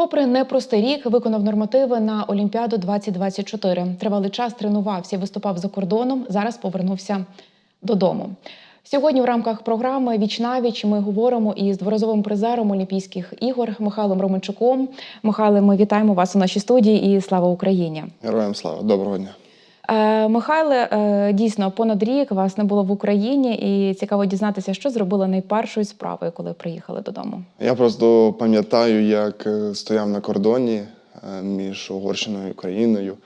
Попри непростий рік, виконав нормативи на Олімпіаду 2024. Тривалий час тренувався, виступав за кордоном. Зараз повернувся додому. Сьогодні в рамках програми Віч навіч ми говоримо із дворазовим призером Олімпійських ігор Михайлом Романчуком. Михайле, ми вітаємо вас у нашій студії і слава Україні. Героям слава, доброго дня. Е, Михайле, е, дійсно понад рік вас не було в Україні, і цікаво дізнатися, що зробили найпершою справою, коли приїхали додому. Я просто пам'ятаю, як е, стояв на кордоні між Угорщиною і Україною.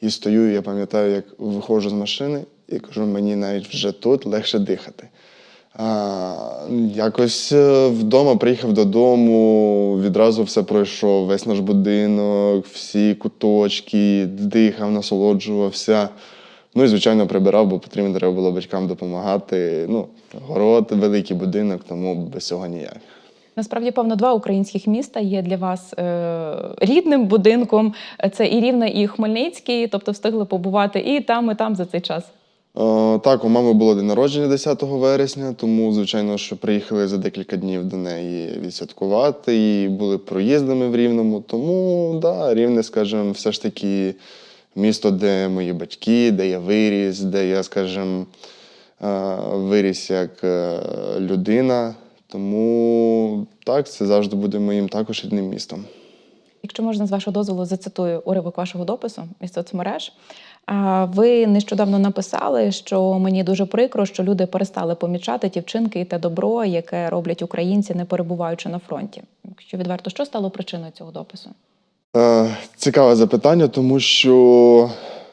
І стою, я пам'ятаю, як виходжу з машини і кажу, мені навіть вже тут легше дихати. А, якось е, вдома приїхав додому, відразу все пройшов, весь наш будинок, всі куточки, дихав, насолоджувався. Ну і, звичайно, прибирав, бо потрібно треба було батькам допомагати. Ну, город, великий будинок, тому без цього ніяк. Насправді, певно, два українських міста є для вас е, рідним будинком. Це і Рівне, і Хмельницький, тобто встигли побувати і там, і там за цей час. Е, Так, у мами було день народження 10 вересня, тому, звичайно, що приїхали за декілька днів до неї відсвяткувати, і були проїздами в Рівному. Тому, да, Рівне, скажімо, все ж таки місто, де мої батьки, де я виріс, де я, скажімо, е, виріс як е, людина. Тому так, це завжди буде моїм також рідним містом. Якщо можна з вашого дозволу, зацитую уривок вашого допису із соцмереж. Ви нещодавно написали, що мені дуже прикро, що люди перестали помічати ті вчинки і те добро, яке роблять українці, не перебуваючи на фронті. Якщо відверто, що стало причиною цього допису? Е, Цікаве запитання, тому що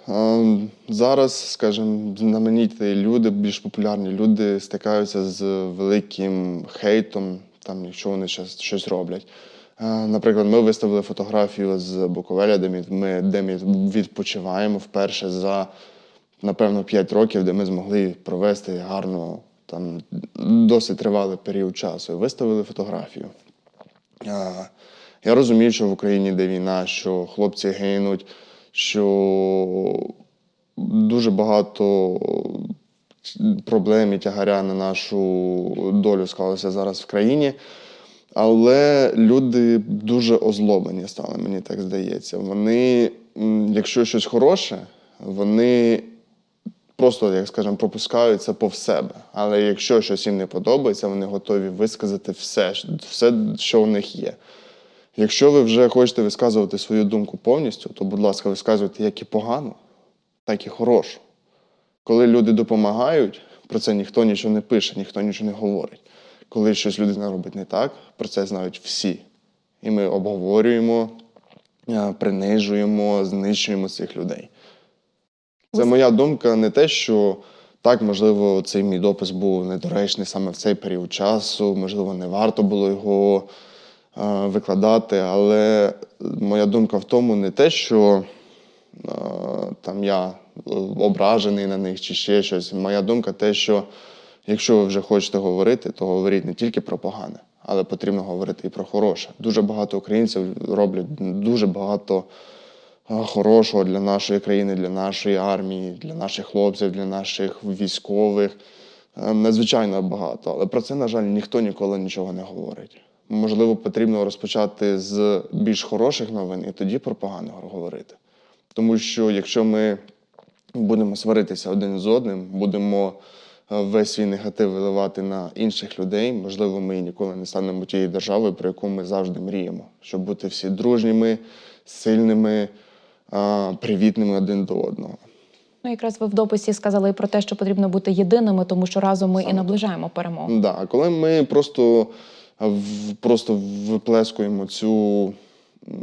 е, зараз, скажімо, знамениті люди, більш популярні люди стикаються з великим хейтом, там, якщо вони щось роблять. Е, Наприклад, ми виставили фотографію з Буковеля, де ми, де ми відпочиваємо вперше за, напевно, 5 років, де ми змогли провести гарно, там, досить тривалий період часу. Виставили фотографію. Я розумію, що в Україні йде війна, що хлопці гинуть, що дуже багато проблем і тягаря на нашу долю склалося зараз в країні. Але люди дуже озлоблені стали, мені так здається. Вони, якщо щось хороше, вони просто, як скажемо, пропускають це повз себе. Але якщо щось їм не подобається, вони готові висказати все, все, що у них є. Якщо ви вже хочете висказувати свою думку повністю, то, будь ласка, висказуйте як і погано, так і хорошу. Коли люди допомагають, про це ніхто нічого не пише, ніхто нічого не говорить. Коли щось людина робить не так, про це знають всі. І ми обговорюємо, е, принижуємо, знищуємо цих людей. Це моя думка не те, що так, можливо, цей мій допис був недоречний саме в цей період часу, можливо, не варто було його е, викладати, але моя думка в тому не те, що е, там я ображений на них чи ще щось. Моя думка те, що якщо ви вже хочете говорити, то говоріть не тільки про погане, але потрібно говорити і про хороше. Дуже багато українців роблять дуже багато е, хорошого для нашої країни, для нашої армії, для наших хлопців, для наших військових. Е, Надзвичайно багато. Але про це, на жаль, ніхто ніколи нічого не говорить. Можливо, потрібно розпочати з більш хороших новин і тоді про погане говорити. Тому що якщо ми будемо сваритися один з одним, будемо весь свій негатив виливати на інших людей, можливо, ми і ніколи не станемо тією державою, про яку ми завжди мріємо, щоб бути всі дружніми, сильними, привітними один до одного. Ну, якраз ви в дописі сказали і про те, що потрібно бути єдиними, тому що разом ми і наближаємо перемогу. Да, а коли ми просто, е, просто виплескуємо цю,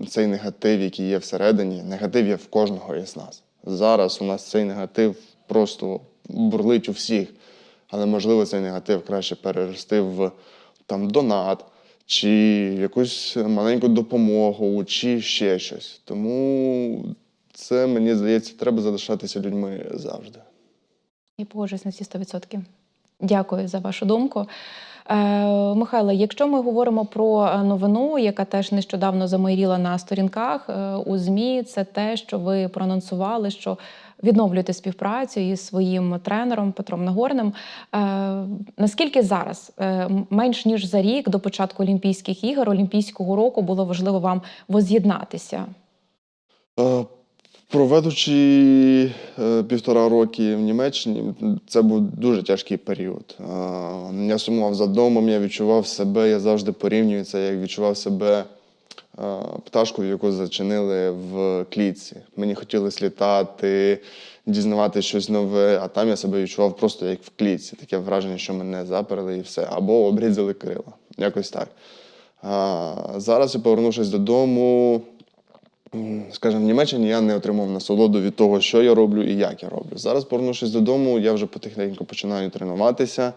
цей негатив, який є всередині, негатив є в кожного із нас. Зараз у нас цей негатив просто бурлить у всіх. Але можливо цей негатив краще перерости в там, донат, чи якусь маленьку допомогу, чи ще щось. Тому це, мені здається, треба залишатися людьми завжди. І погоджуюсь на всі 100%. Дякую за вашу думку. Е, Михайло, якщо ми говоримо про е, новину, яка теж нещодавно замайріла на сторінках е, у ЗМІ, це те, що ви проанонсували, що відновлюєте співпрацю із своїм тренером Петром Нагорним. Наскільки зараз, менш ніж за рік до початку Олімпійських ігор, Олімпійського року, було важливо вам воз'єднатися? Проведучи е, півтора роки в Німеччині, це був дуже тяжкий період. Е, Я сумував за домом, я відчував себе, я завжди порівнюю це, як відчував себе е, пташкою, яку зачинили в клітці. Мені хотілося літати, дізнавати щось нове, а там я себе відчував просто як в клітці. Таке враження, що мене заперли і все. Або обрізали крила. Якось так. Зараз, я повернувшись додому, скажімо, в Німеччині я не отримав насолоду від того, що я роблю і як я роблю. Зараз, повернувшись додому, я вже потихеньку починаю тренуватися.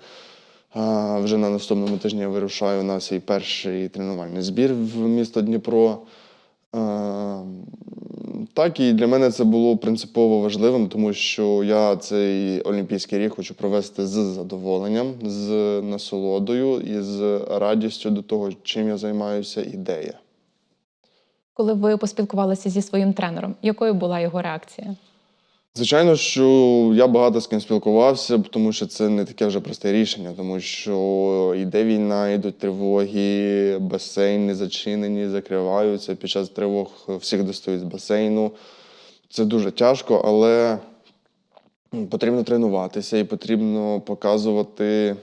Вже на наступному тижні я вирушаю на свій перший тренувальний збір в місто Дніпро. Так, і для мене це було принципово важливим, тому що я цей Олімпійський рік хочу провести з задоволенням, з насолодою і з радістю до того, чим я займаюся, і де я. Коли ви поспілкувалися зі своїм тренером, якою була його реакція? Звичайно, що я багато з ким спілкувався, тому що це не таке вже просте рішення, тому що йде війна, йдуть тривоги, басейни зачинені, закриваються. Під час тривог всіх достають з басейну. Це дуже тяжко, але потрібно тренуватися і потрібно показувати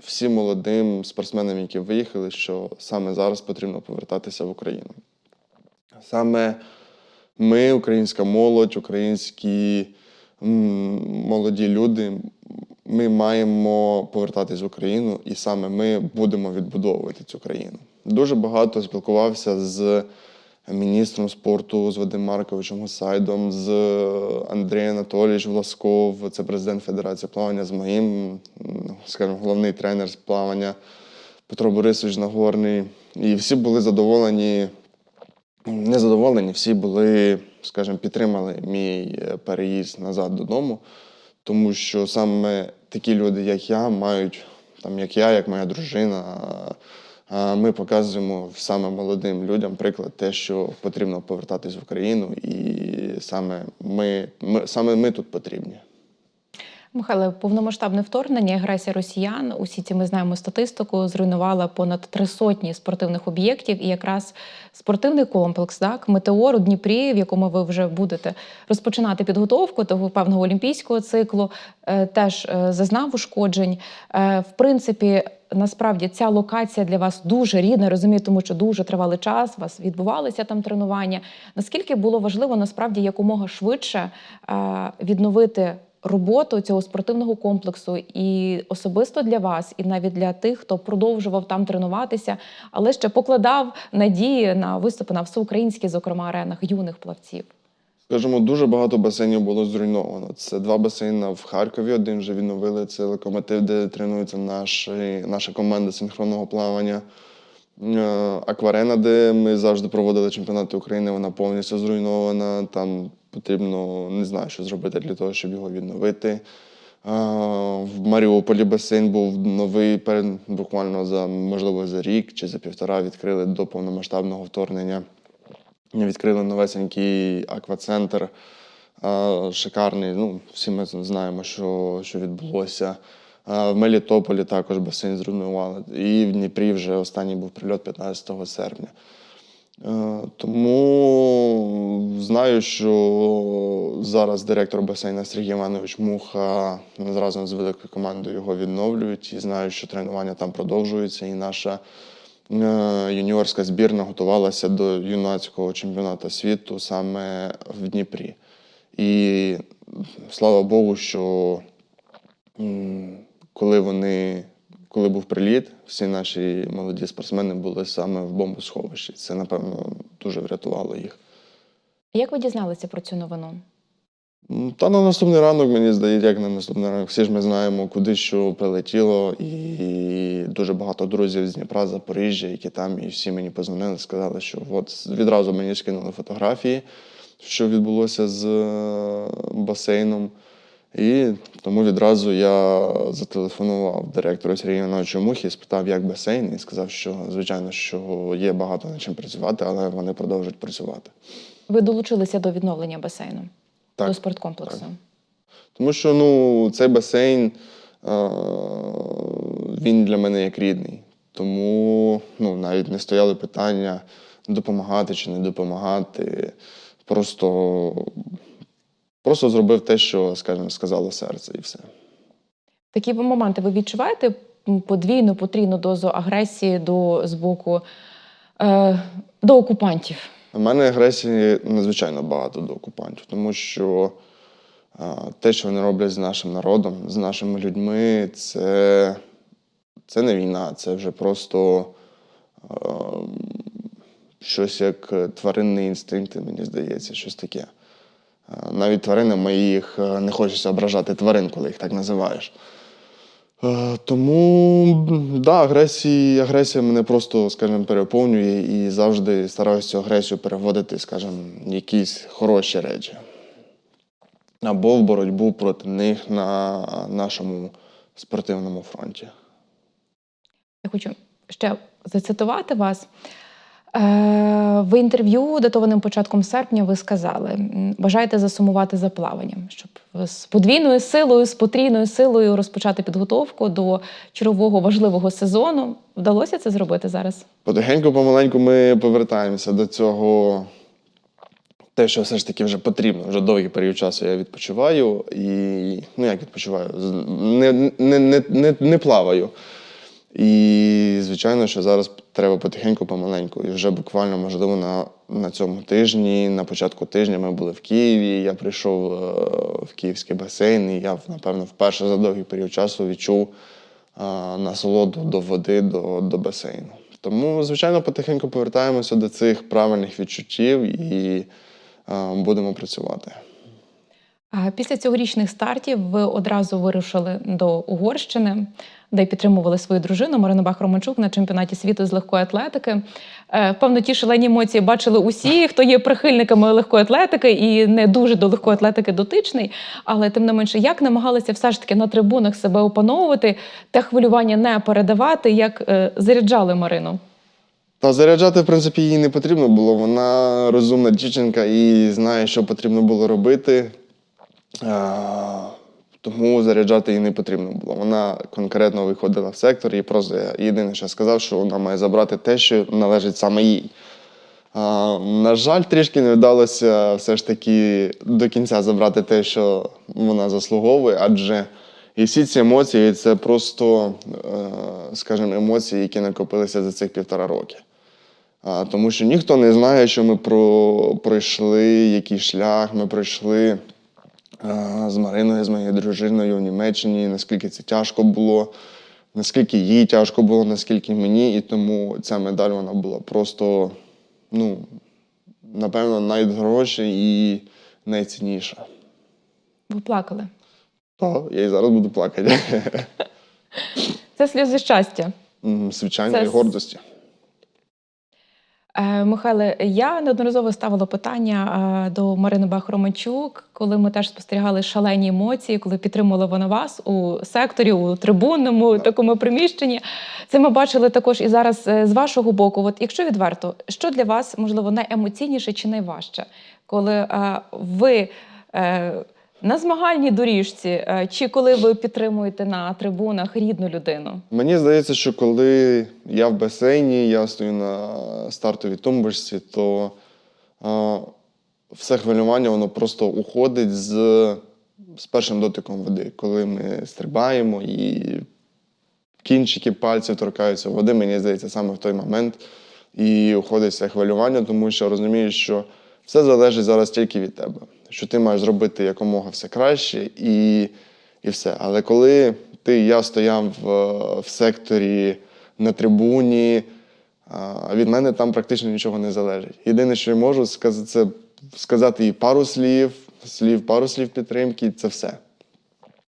всім молодим спортсменам, які виїхали, що саме зараз потрібно повертатися в Україну. Саме ми, українська молодь, українські молоді люди, ми маємо повертатись в Україну, і саме ми будемо відбудовувати цю країну. Дуже багато спілкувався з міністром спорту, з Вадим Марковичем Гусайдом, з Андрієм Анатолійовичем Власков, це президент Федерації плавання, з моїм, скажімо, головний тренер з плавання Петро Борисович Нагорний. І всі були задоволені незадоволені, всі були, скажімо, підтримали мій е, переїзд назад додому, тому що саме такі люди, як я, мають, там, як я, як моя дружина, ми показуємо саме молодим людям приклад те, що потрібно повертатись в Україну, і саме ми, ми, саме ми тут потрібні. Михайле, повномасштабне вторгнення, агресія росіян. Усі ці ми знаємо статистику, зруйнувала понад три сотні спортивних об'єктів. І якраз спортивний комплекс, так, метеор у Дніпрі, в якому ви вже будете розпочинати підготовку того певного олімпійського циклу, е, теж е, зазнав ушкоджень. Е, В принципі, насправді ця локація для вас дуже рідна, розумію, тому що дуже тривалий час. У вас відбувалися там тренування. Наскільки було важливо насправді якомога швидше е, відновити роботу цього спортивного комплексу і особисто для вас, і навіть для тих, хто продовжував там тренуватися, але ще покладав надії на виступи на всеукраїнських, зокрема, аренах юних плавців. Скажімо, дуже багато басейнів було зруйновано. Це два басейни в Харкові. Один вже відновили. Це локомотив, де тренується наші, наша команда синхронного плавання. Е, Акварена, де ми завжди проводили чемпіонати України, вона повністю зруйнована. Там потрібно не знаю, що зробити для того, щоб його відновити. Е, В Маріуполі басейн був новий, перед буквально за можливо за рік чи за півтора відкрили до повномасштабного вторгнення. Відкрили новесенький аквацентр, шикарний. Ну, всі ми знаємо, що, що відбулося. В Мелітополі також басейн зруйнували. І в Дніпрі вже останній був прильот 15 серпня. Тому знаю, що зараз директор басейна Сергій Іванович Муха разом з великою командою його відновлюють. І знаю, що тренування там продовжуються. І наша юніорська збірна готувалася до юнацького чемпіонату світу саме в Дніпрі. І слава Богу, що коли вони, коли був приліт, всі наші молоді спортсмени були саме в бомбосховищі. Це, напевно, дуже врятувало їх. Як ви дізналися про цю новину? Та на наступний ранок, мені здається, як на наступний ранок, всі ж ми знаємо, куди що прилетіло, і дуже багато друзів з Дніпра, Запоріжжя, які там, і всі мені позвонили, сказали, що от відразу мені скинули фотографії, що відбулося з е, басейном. І тому відразу я зателефонував директору Сергію Івановичу Мухі, спитав, як басейн, і сказав, що звичайно, що є багато над чим працювати, але вони продовжують працювати. Ви долучилися до відновлення басейну? Так, до спорткомплексу? так. Тому що ну, цей басейн е, він для мене як рідний. Тому ну, навіть не стояли питання допомагати чи не допомагати. Просто, просто зробив те, що, скажімо, сказало серце, і все. Такі моменти ви відчуваєте подвійну, потрійну дозу агресії до з боку е, до окупантів? У мене агресії надзвичайно багато до окупантів, тому що те, що вони роблять з нашим народом, з нашими людьми, це, це не війна, це вже просто а, щось як тваринні інстинкти, мені здається, щось таке. Навіть тварини моїх е, не хочеться ображати тварин, коли їх так називаєш. Е, Тому да, агресії, агресія мене просто, скажімо, переповнює і завжди стараюся цю агресію переводити, скажімо, якісь хороші речі. Або в боротьбу проти них на нашому спортивному фронті. Я хочу ще зацитувати вас. Е, В інтерв'ю, датованим початком серпня, ви сказали: бажаєте засумувати за плаванням, щоб з подвійною силою, з потрійною силою розпочати підготовку до чергового важливого сезону. Вдалося це зробити зараз? Потихеньку, помаленьку ми повертаємося до цього. Те, що все ж таки вже потрібно, вже довгий період часу я відпочиваю і ну як відпочиваю, не, не, не, не, не плаваю. І, звичайно, що зараз треба потихеньку, помаленьку. І вже буквально, можливо, на, на цьому тижні, на початку тижня ми були в Києві. Я прийшов е, в київський басейн, і я, напевно, вперше за довгий період часу відчув е, насолоду до води, до, до басейну. Тому, звичайно, потихеньку повертаємося до цих правильних відчуттів і е, будемо працювати. Після цьогорічних стартів ви одразу вирушили до Угорщини, де підтримували свою дружину Марину Бах-Романчук на чемпіонаті світу з легкої атлетики. Е, Певно, ті шалені емоції бачили усі, хто є прихильниками легкої атлетики і не дуже до легкої атлетики дотичний. Але тим не менше, як намагалися все ж таки на трибунах себе опановувати, те хвилювання не передавати, як е, заряджали Марину. Та заряджати, в принципі, їй не потрібно було. Вона розумна дівчинка і знає, що потрібно було робити. А, тому заряджати їй не потрібно було. Вона конкретно виходила в сектор і просто єдине, що сказав, що вона має забрати те, що належить саме їй. А, на жаль, трішки не вдалося все ж таки до кінця забрати те, що вона заслуговує, адже і всі ці емоції це просто, е, скажімо, емоції, які накопилися за цих півтора роки. Тому що ніхто не знає, що ми про, пройшли, який шлях ми пройшли з Мариною, з моєю дружиною в Німеччині, наскільки це тяжко було, наскільки їй тяжко було, наскільки мені. І тому ця медаль вона була просто, ну, напевно, найдорожча і найцінніша. Ви плакали. Так, я і зараз буду плакати. Це сльози щастя. Звичайно, Це і гордості. Е, Михайле, я неодноразово ставила питання е, до Марини Бах-Романчук, коли ми теж спостерігали шалені емоції, коли підтримувала вона вас у секторі, у трибунному такому приміщенні. Це ми бачили також і зараз е, з вашого боку. От якщо відверто, що для вас можливо найемоційніше чи найважче, коли ви на змагальній доріжці, е, чи коли ви підтримуєте на трибунах рідну людину? Мені здається, що коли я в басейні, я стою на стартовій тумбочці, то а, все хвилювання воно просто уходить з, з першим дотиком води. Коли ми стрибаємо і кінчики пальців торкаються води, мені здається, саме в той момент і уходить все хвилювання, тому що розумієш, що все залежить зараз тільки від тебе. Що ти маєш зробити якомога все краще і, і все. Але коли ти, я стояв в, в секторі на трибуні, від мене там практично нічого не залежить. Єдине, що я можу сказати, це сказати їй пару слів, слів, пару слів підтримки, це все.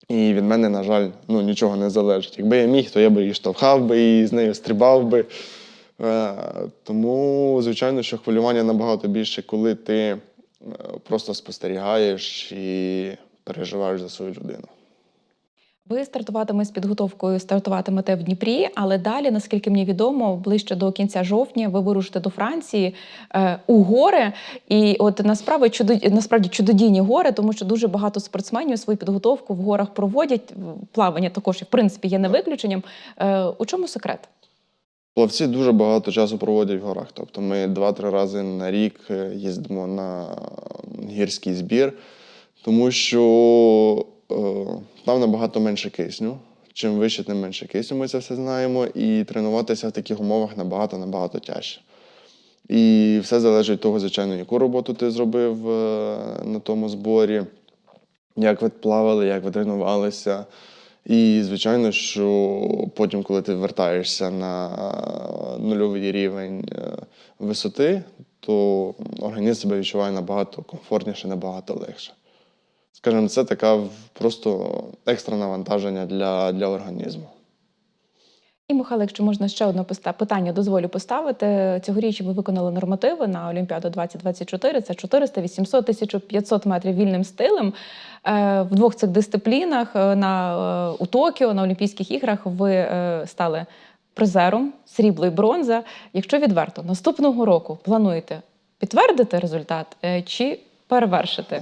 І від мене, на жаль, ну, нічого не залежить. Якби я міг, то я би її штовхав би і з нею стрибав би. Е, Тому, звичайно, що хвилювання набагато більше, коли ти просто спостерігаєш і переживаєш за свою людину. Ви стартуватиме з підготовкою, стартуватимете в Дніпрі, але далі, наскільки мені відомо, ближче до кінця жовтня ви вирушите до Франції е, у гори. І от насправді чудо, насправді чудодійні гори, тому що дуже багато спортсменів свою підготовку в горах проводять. Плавання також, в принципі, є не виключенням. Е, у чому секрет? Плавці дуже багато часу проводять в горах. Тобто ми два-три рази на рік е, їздимо на гірський збір, тому що е, там набагато менше кисню. Чим вище, тим менше кисню, ми це все знаємо. І тренуватися в таких умовах набагато-набагато тяжче. І все залежить від того, звичайно, яку роботу ти зробив е, на тому зборі, як ви плавали, як ви тренувалися. І, звичайно, що потім, коли ти вертаєшся на нульовий рівень е, висоти, то організм себе відчуває набагато комфортніше, набагато легше. Скажімо, це така просто екстра навантаження для, для організму. І, Михайло, якщо можна ще одне питання дозволю поставити. Цьогоріч ви виконали нормативи на Олімпіаду 2024. Це 400, 800, 1500 метрів вільним стилем. Е, В двох цих дисциплінах е, на, е, у Токіо на Олімпійських іграх ви стали призером срібло і бронза. Якщо відверто, наступного року плануєте підтвердити результат чи перевершити? Е,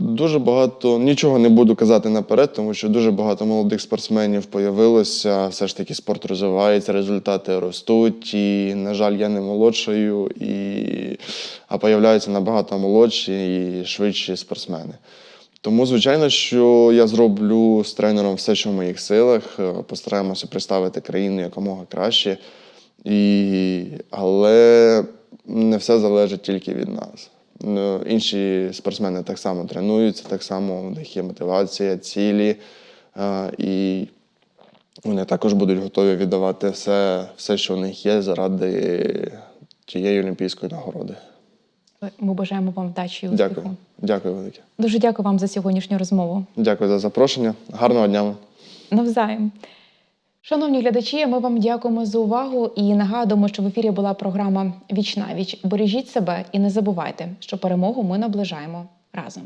Дуже багато нічого не буду казати наперед, тому що дуже багато молодих спортсменів появилося. Все ж таки спорт розвивається, результати ростуть. І, на жаль, я не молодшою, і... а появляються набагато молодші і швидші спортсмени. Тому, звичайно, що я зроблю з тренером все, що в моїх силах. е, Постараємося представити країну якомога краще. І... Але не все залежить тільки від нас. Ну, Інші спортсмени так само тренуються, так само у них є мотивація, цілі, е, і вони також будуть готові віддавати все, все, що у них є, заради тієї олімпійської нагороди. Ми бажаємо вам вдачі і успіху. Дякую. Дякую велике. Дуже дякую вам за сьогоднішню розмову. Дякую за запрошення. Гарного дня вам. Навзаєм. Шановні глядачі, ми вам дякуємо за увагу і нагадуємо, що в ефірі була програма Віч на віч. Бережіть себе і не забувайте, що перемогу ми наближаємо разом.